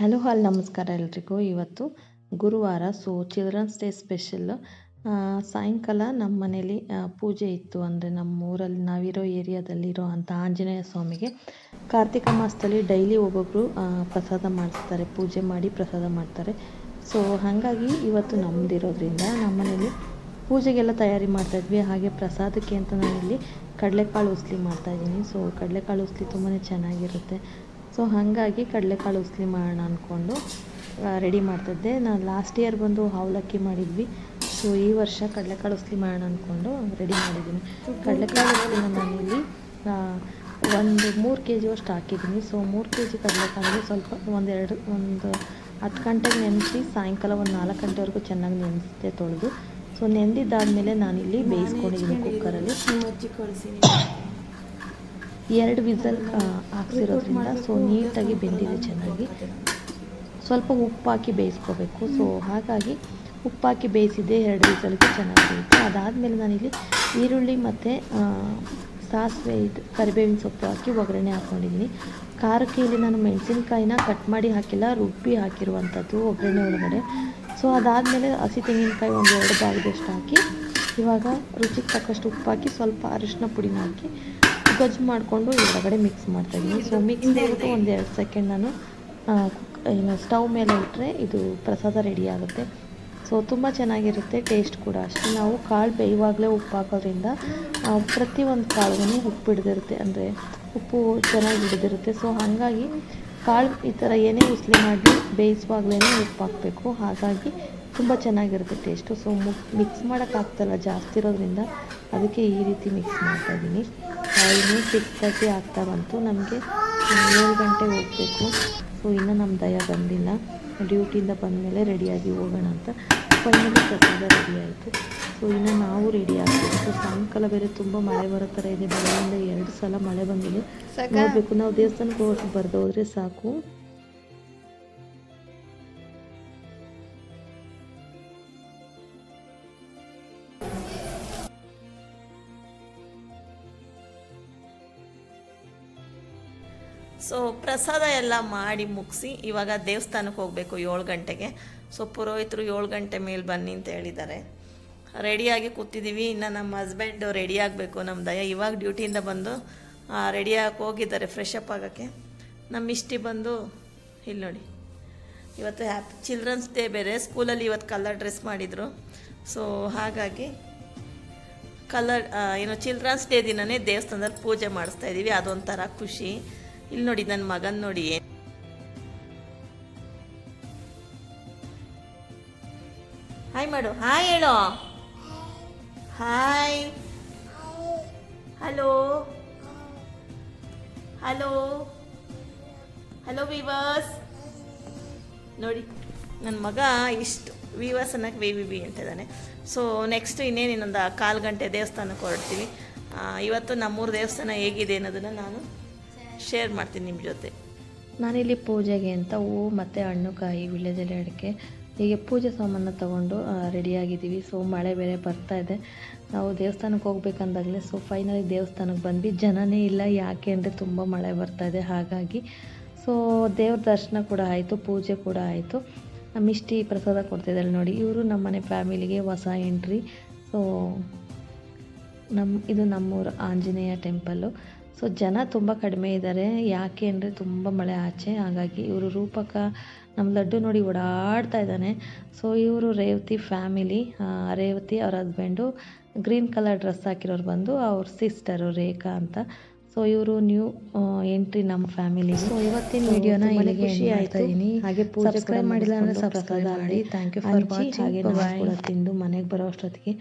Hello ಹಾಲ್, ನಮಸ್ಕಾರ ಎಲ್ರಿಗೂ. ಇವತ್ತು ಗುರುವಾರ ಸೊ ಚಿಲ್ಡ್ರನ್ಸ್ ಡೇ ಸ್ಪೆಷಲ್ ಸಾಯಂಕಾಲ ನಮ್ಮ ಮನೇಲಿ ಪೂಜೆ ಇತ್ತು ಅಂದರೆ ನಮ್ಮ ಊರಲ್ಲಿ ನಾವಿರೋ ಏರಿಯಾದಲ್ಲಿರೋ ಅಂಥ ಆಂಜನೇಯ ಸ್ವಾಮಿಗೆ. ಕಾರ್ತಿಕ ಮಾಸದಲ್ಲಿ ಡೈಲಿ ಒಬ್ಬೊಬ್ಬರು ಪ್ರಸಾದ ಮಾಡಿಸ್ತಾರೆ ಪೂಜೆ ಮಾಡಿ ಪ್ರಸಾದ ಮಾಡ್ತಾರೆ. ಸೊ ಹಾಗಾಗಿ ಇವತ್ತು ನಮ್ಮದಿರೋದ್ರಿಂದ ನಮ್ಮ ಮನೇಲಿ ಪೂಜೆಗೆಲ್ಲ ತಯಾರಿ ಮಾಡ್ತಾಯಿದ್ವಿ ಹಾಗೆ ಪ್ರಸಾದಕ್ಕೆ ಅಂತ ನಾನಿಲ್ಲಿ ಕಡಲೆಕಾಳು ಉಸ್ಲಿ ಮಾಡ್ತಾಯಿದ್ದೀನಿ ಸೊ ಕಡಲೆಕಾಳು ಉಸ್ಲಿ ತುಂಬಾ ಚೆನ್ನಾಗಿರುತ್ತೆ. ಸೊ ಹಾಗಾಗಿ ಕಡಲೆಕಾಳು ಉಸ್ಲಿ ಮಾಡೋಣ ಅಂದ್ಕೊಂಡು ರೆಡಿ ಮಾಡ್ತಿದ್ದೆ. ನಾನು ಲಾಸ್ಟ್ ಇಯರ್ ಬಂದು ಅವಲಕ್ಕಿ ಮಾಡಿದ್ವಿ. ಸೊ ಈ ವರ್ಷ ಕಡಲೆಕಾಳು ಉಸ್ಲಿ ಮಾಡೋಣ ಅಂದ್ಕೊಂಡು ರೆಡಿ ಮಾಡಿದ್ದೀನಿ. ಕಡಲೆಕಾಳು ಉಸ್ಲಿನ ನಾನಿಲ್ಲಿ ಒಂದು ಮೂರು ಕೆ ಜಿ ಅಷ್ಟು ಹಾಕಿದ್ದೀನಿ. ಸೊ ಮೂರು ಕೆ ಜಿ ಕಡಲೆಕಾಳಿಗೆ ಸ್ವಲ್ಪ ಒಂದೆರಡು ಒಂದು ಹತ್ತು ಗಂಟೆಗೆ ನೆನೆಸಿ, ಸಾಯಂಕಾಲ ಒಂದು ನಾಲ್ಕು ಗಂಟೆವರೆಗೂ ಚೆನ್ನಾಗಿ ನೆನೆಸಿದೆ ತೊಳೆದು. ಸೊ ನೆಂದಿದ್ದಾದಮೇಲೆ ನಾನಿಲ್ಲಿ ಬೇಯಿಸ್ಕೊಂಡಿದ್ದೀನಿ ಕುಕ್ಕರಲ್ಲಿ ಎರಡು ವಿಸಲ್ ಹಾಕ್ಸಿರೋದ್ರಿಂದ ಸೊ ನೀಟಾಗಿ ಬೆಂದಿದೆ ಚೆನ್ನಾಗಿ. ಸ್ವಲ್ಪ ಉಪ್ಪು ಹಾಕಿ ಬೇಯಿಸ್ಕೋಬೇಕು. ಸೊ ಹಾಗಾಗಿ ಉಪ್ಪು ಹಾಕಿ ಬೇಯಿಸಿದ್ದೆ ಎರಡು ವಿಸಲ್ಗೆ ಚೆನ್ನಾಗಿ ಬೇಯಿತು ಅದಾದಮೇಲೆ ನಾನಿಲ್ಲಿ ಈರುಳ್ಳಿ ಮತ್ತು ಸಾಸಿವೆ ಇದು, ಕರಿಬೇವಿನ ಸೊಪ್ಪು ಹಾಕಿ ಒಗ್ಗರಣೆ ಹಾಕ್ಕೊಂಡಿದ್ದೀನಿ ಖಾರಕ್ಕೆ ಇಲ್ಲಿ ನಾನು ಮೆಣಸಿನ್ಕಾಯಿನ ಕಟ್ ಮಾಡಿ ಹಾಕಿಲ್ಲ, ರುಬ್ಬಿ ಹಾಕಿರುವಂಥದ್ದು ಒಗ್ಗರಣೆ ಒಳಗಡೆ. ಸೊ ಅದಾದಮೇಲೆ ಹಸಿ ತೆಂಗಿನಕಾಯಿ ಒಂದು ಎರಡು ಭಾಗದಷ್ಟು ಹಾಕಿ, ಇವಾಗ ರುಚಿಗೆ ತಕ್ಕಷ್ಟು ಉಪ್ಪು ಹಾಕಿ ಸ್ವಲ್ಪ ಅರಿಶಿನ ಪುಡಿನ ಹಾಕಿ ಗೊಜ್ಜು ಮಾಡಿಕೊಂಡು ಒಳಗಡೆ ಮಿಕ್ಸ್ ಮಾಡ್ತಾಯಿದ್ದೀನಿ ಸೊ ಮಿಕ್ಸ್ ಮಾಡಿಬಿಟ್ಟು ಒಂದು ಎರಡು ಸೆಕೆಂಡ್ ನಾನು ಏನು ಸ್ಟವ್ ಮೇಲೆ ಇಟ್ಟರೆ ಇದು ಪ್ರಸಾದ ರೆಡಿ ಆಗುತ್ತೆ. ಸೊ ತುಂಬ ಚೆನ್ನಾಗಿರುತ್ತೆ ಟೇಸ್ಟ್ ಕೂಡ ಅಷ್ಟೇ. ನಾವು ಕಾಳು ಬೇಯುವಾಗಲೇ ಉಪ್ಪು ಹಾಕೋದ್ರಿಂದ ಪ್ರತಿಯೊಂದು ಕಾಳುಗೂ ಉಪ್ಪು ಹಿಡಿದಿರುತ್ತೆ. ಅಂದರೆ ಉಪ್ಪು ಚೆನ್ನಾಗಿ ಹಿಡಿದಿರುತ್ತೆ. ಸೊ ಹಾಗಾಗಿ ಕಾಳು ಈ ಥರ ಏನೇ ಉಸ್ಲಿ ಮಾಡಿ ಬೇಯಿಸುವಾಗಲೇ ಉಪ್ಪು ಹಾಕಬೇಕು. ಹಾಗಾಗಿ ತುಂಬ ಚೆನ್ನಾಗಿರುತ್ತೆ ಟೇಸ್ಟು ಸೊ ಮಿಕ್ಸ್ ಮಾಡೋಕ್ಕಾಗ್ತಲ್ಲ ಜಾಸ್ತಿ ಇರೋದ್ರಿಂದ ಅದಕ್ಕೆ ಈ ರೀತಿ ಮಿಕ್ಸ್ ಮಾಡ್ತಾಯಿದ್ದೀನಿ ಇನ್ನೂ ಸಿಕ್ಸ್ ತರ್ಟಿ ಆಗ್ತಾ ಬಂತು. ನಮಗೆ ಏಳು ಗಂಟೆಗೆ ಹೋಗಬೇಕು. ಸೊ ಇನ್ನೂ ನಮ್ಮ ದಯ ಬಂದಿಲ್ಲ. ಡ್ಯೂಟಿಯಿಂದ ಬಂದಮೇಲೆ ರೆಡಿಯಾಗಿ ಹೋಗೋಣ ಅಂತ. ಫೈನಲಿ ಪ್ರಸಾದ ರೆಡಿ ಆಯಿತು. ಸೊ ಇನ್ನು ನಾವು ರೆಡಿ ಆಗ್ತೀವಿ ಸೊ ಸಾಯಂಕಾಲ ಬೇರೆ ತುಂಬ ಮಳೆ ಬರೋ ಥರ ಇದೆ. ಬೆಳೆಯಿಂದ ಎರಡು ಸಲ ಮಳೆ ಬಂದಿದೆ. ನೋಡಬೇಕು. ನಾವು ದೇವಸ್ಥಾನಕ್ಕೆ ಹೋಗಿ ಬರ್ದೋದ್ರೆ ಸಾಕು. ಸೊ ಪ್ರಸಾದ ಎಲ್ಲ ಮಾಡಿ ಮುಗಿಸಿ ಇವಾಗ ದೇವಸ್ಥಾನಕ್ಕೆ ಹೋಗಬೇಕು ಏಳು ಗಂಟೆಗೆ. ಸೊ ಪುರೋಹಿತರು ಏಳು ಗಂಟೆ ಮೇಲೆ ಬನ್ನಿ ಅಂತ ಹೇಳಿದ್ದಾರೆ. ರೆಡಿಯಾಗಿ ಕೂತಿದ್ದೀವಿ. ಇನ್ನು ನಮ್ಮ ಹಸ್ಬೆಂಡು ರೆಡಿ ಆಗಬೇಕು ನಮ್ಮ ದಯ. ಇವಾಗ ಡ್ಯೂಟಿಯಿಂದ ಬಂದು ರೆಡಿಯಾಗಿ ಹೋಗಿದ್ದಾರೆ ಫ್ರೆಶ್ ಅಪ್ ಆಗೋಕ್ಕೆ. ನಮ್ಮ ಇಷ್ಟಿ ಬಂದು ಇಲ್ಲಿ ನೋಡಿ. ಇವತ್ತು ಹ್ಯಾಪಿ ಚಿಲ್ಡ್ರನ್ಸ್ ಡೇ ಬೇರೆ. ಸ್ಕೂಲಲ್ಲಿ ಇವತ್ತು ಕಲರ್ ಡ್ರೆಸ್ ಮಾಡಿದರು. ಸೊ ಹಾಗಾಗಿ ಕಲರ್ ಏನು ಚಿಲ್ಡ್ರನ್ಸ್ ಡೇ ದಿನವೇ ದೇವಸ್ಥಾನದಲ್ಲಿ ಪೂಜೆ ಮಾಡಿಸ್ತಾ ಇದ್ದೀವಿ ಅದೊಂಥರ ಖುಷಿ. ಇಲ್ಲಿ ನೋಡಿ ನನ್ನ ಮಗನ್ ನೋಡಿ ಹಾಯ್ ಮಾಡು. ಹಾಯ್ ಹೇಳೋ. Hi hello hello hello viewers ನೋಡಿ ನನ್ನ ಮಗ ಇಷ್ಟು ವಿವಾಸ್ ಅನ್ನಕ್ಕೆ ವಿ ವಿ ಬಿ ಅಂತಿದ್ದಾನೆ ಸೊ ನೆಕ್ಸ್ಟ್ ಇನ್ನೇನು ಇನ್ನೊಂದು ಕಾಲು ಗಂಟೆ ದೇವಸ್ಥಾನಕ್ಕೆ ಹೊರಡ್ತೀವಿ. ಇವತ್ತು ನಮ್ಮೂರು ದೇವಸ್ಥಾನ ಹೇಗಿದೆ ಅನ್ನೋದನ್ನು ನಾನು ಶೇರ್ ಮಾಡ್ತೀನಿ ನಿಮ್ಮ ಜೊತೆ. ನಾನಿಲ್ಲಿ ಪೂಜೆಗೆ ಅಂತ ಹೂವು ಮತ್ತು ಹಣ್ಣು, ಕಾಯಿ ವಿಳ್ಯದೆಲೆ ಅಡಿಕೆ, ಹೀಗೆ ಪೂಜೆ ಸಾಮಾನು ತೊಗೊಂಡು ರೆಡಿಯಾಗಿದ್ದೀವಿ ಸೊ ಮಳೆ ಬೇರೆ ಬರ್ತಾ ಇದೆ. ನಾವು ದೇವಸ್ಥಾನಕ್ಕೆ ಹೋಗ್ಬೇಕಂದಾಗಲೇ ಸೊ ಫೈನಲಿ ದೇವಸ್ಥಾನಕ್ಕೆ ಬಂದ್ವಿ. ಜನನೇ ಇಲ್ಲ, ಯಾಕೆ ಅಂದರೆ ತುಂಬ ಮಳೆ ಬರ್ತಾ ಇದೆ, ಹಾಗಾಗಿ. ಸೊ ದೇವ್ರ ದರ್ಶನ ಕೂಡ ಆಯಿತು, ಪೂಜೆ ಕೂಡ ಆಯಿತು. ಮಿಷ್ಟಿ ಪ್ರಸಾದ ಕೊಡ್ತಿದ್ದಾರೆ ನೋಡಿ. ಇವರು ನಮ್ಮನೆ ಫ್ಯಾಮಿಲಿಗೆ ಹೊಸ ಎಂಟ್ರಿ ಸೊ ನಮ್ಮ ಇದು ನಮ್ಮೂರು ಆಂಜನೇಯ ಟೆಂಪಲ್ಲು ಸೊ ಜನ ತುಂಬ ಕಡಿಮೆ ಇದ್ದಾರೆ ಯಾಕೆ ಅಂದರೆ ತುಂಬ ಮಳೆ ಆಚೆ. ಹಾಗಾಗಿ ಇವರು ರೂಪಕ ನಮ್ಮ ಲಡ್ಡು ನೋಡಿ ಓಡಾಡ್ತಾ ಇದ್ದಾನೆ. ಸೊ ಇವರು ರೇವತಿ ಫ್ಯಾಮಿಲಿ ರೇವತಿ ಅವ್ರ ಹಸ್ಬೆಂಡು ಗ್ರೀನ್ ಕಲರ್ ಡ್ರೆಸ್ ಹಾಕಿರೋರು ಬಂದು ಅವ್ರ ಸಿಸ್ಟರು ರೇಖಾ ಅಂತ. ಸೊ ಇವರು ನ್ಯೂ ಎಂಟ್ರಿ ನಮ್ಮ ಫ್ಯಾಮಿಲಿ. ಸೊ ಇವತ್ತಿನ ವಿಡಿಯೋನ ಇಲ್ಲಿಗೆ ಖುಷಿ ಆಯ್ತಾ. ಇದೀನಿ. ಹಾಗೆ ಸಬ್ಸ್ಕ್ರೈಬ್ ಮಾಡಿಲ್ಲ ಅಂದ್ರೆ ಸಬ್ಸ್ಕ್ರೈಬ್ ಮಾಡಿ. ಥ್ಯಾಂಕ್ ಯು ಫಾರ್ ವಾಚಿಂಗ್ ಹಾಗೆ ತಿಂದು ಮನೆಗೆ ಬರೋ ಅಷ್ಟೊತ್ತಿಗೆ.